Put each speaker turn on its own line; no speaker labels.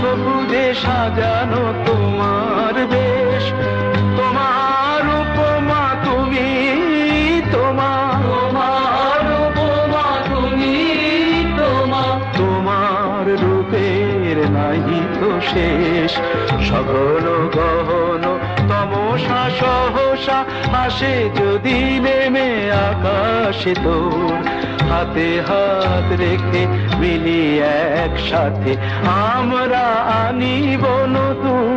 সবুজে সাজানো তোমার বেশ। তোমার উপমা তুমি তোমার।
তোমার উপমা তুমি তোমার।
তোমার রূপের নাহি তো শেষ। সঘন গহন তমসা সহসা আসে যদি নেমে আকাশে তোর। হাতে হাত রেখে মিলি একসাথে আমরা আনিব নতুন